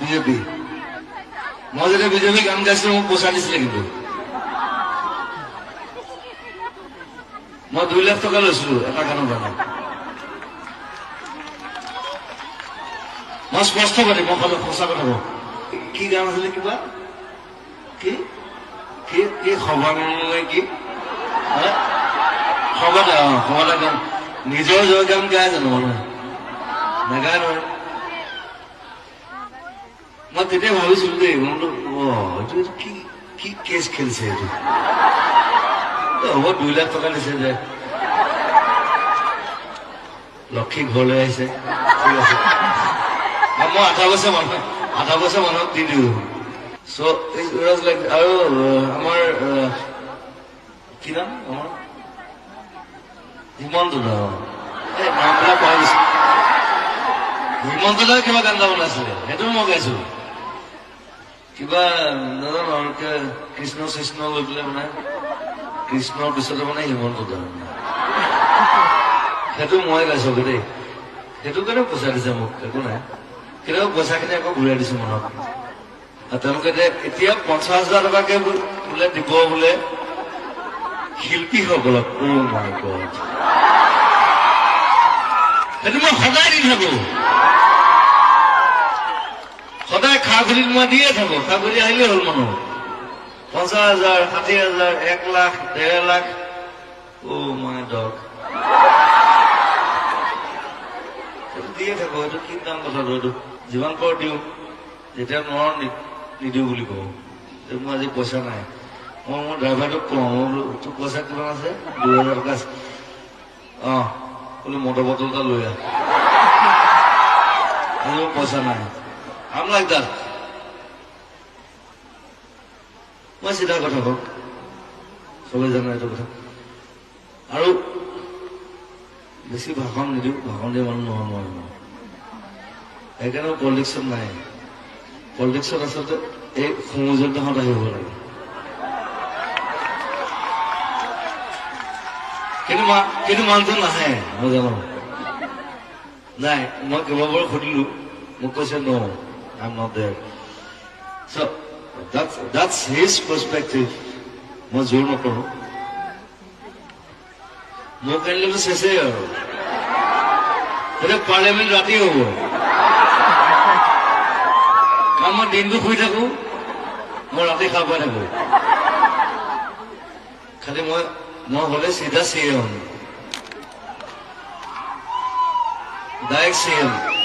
BJP. যেতিয়া BJP গান গাইছিলো, মোক পইচা দিছিলে কিন্তু। মই দুই লাখ টকা লৈছিলো এটা গানৰ কাৰণে। মই স্পষ্ট পাতিম মই ক'লো সঁচা কথা কওঁ। কি গান আছিলে কিবা? কি? কি? খবৰ কি? খবৰদা অ খবৰদা গান নিজৰ জয় গান গাই জানো মানুহে নাগায় নহয়। মই তেতিয়া ভাবিছিলো দেই এইটো কি কি এইটো হ'ব দুই লাখ টকা দিছে যে লক্ষী ঘৰলৈ আহিছে ঠিক আছে মই আধা বছৰ মানুহ আধা বছৰ মানুহক দি দিওঁ চ' লাইক আৰু আমাৰ কি নাম আমাৰ হিমন্ত দা। এই নামবিলাক পাহৰি গৈছো হিমন্ত দাই কিবা গান গাব নাছিলে সেইটোও মই গাইছো কিবা নাজানো আৰু কৃষ্ণ কৃষ্ণ লৈ পেলাই মানে কৃষ্ণৰ পিছতে মানে হিমন্ত সেইটো মই গাইছো দেই সেইটো কাৰণে পইচা দিছে মোক একো নাই কেতিয়াবা পইচাখিনি আকৌ ঘূৰাই দিছো মনত আৰু তেওঁলোকে এতিয়া পঞ্চাছ হাজাৰ টকাকে বোলে দিব বোলে শিল্পীসকলক সেইটো মই সদায় দি থাকো খুলিত মই দিয়ে থাকো খা খুলি আহিলেই হ'ল মানুহ পঞ্চাছ হাজাৰ ষাঠি হাজাৰ এক লাখ ডেৰ লাখ। মাই ডগ সেইটো দিয়ে থাকো সেইটো কি দাম কথাটো এইটো? যিমান পাৰো দিওঁ, যেতিয়া নোৱাৰো নিদিওঁ বুলি কওঁ। মোৰ আজি পইচা নাই। মই মোৰ ড্ৰাইভাৰটোক কওঁ মই বোলো, তোৰ পইচা কিমান আছে? দুহেজাৰ টকা আছে। অ বোলো মটৰ বটল এটা লৈ আহ। মোৰ পইচা নাই। আম লাইক দাট মই চিধা কথা কওঁ চবেই জানে এইটো কথা আৰু বেছি ভাষণ নিদিওঁ ভাষণ দিয়া মানুহ নহয় মই। সেইকাৰণে পলিটিক্সত নাই পলিটিক্সত আচলতে এই সংযোজনহঁত আহিব লাগে কিন্তু মা কিন্তু মানুহজন নাহে মই জানো নাই মই কেইবাবাৰো সুধিলো মোক কৈছে ন আই এম নট দেৰ চ that's his perspective. মই জোৰ নকৰোঁ মোক আনিলেতো চেচেই আৰু এতিয়া পাৰ্লিয়ামেণ্ট ৰাতি হ'ব কাৰণ মই দিনটো শুই থাকো মই ৰাতি সাৰ পাই থাকো খালি মই মই হলে চিধা C M direct C M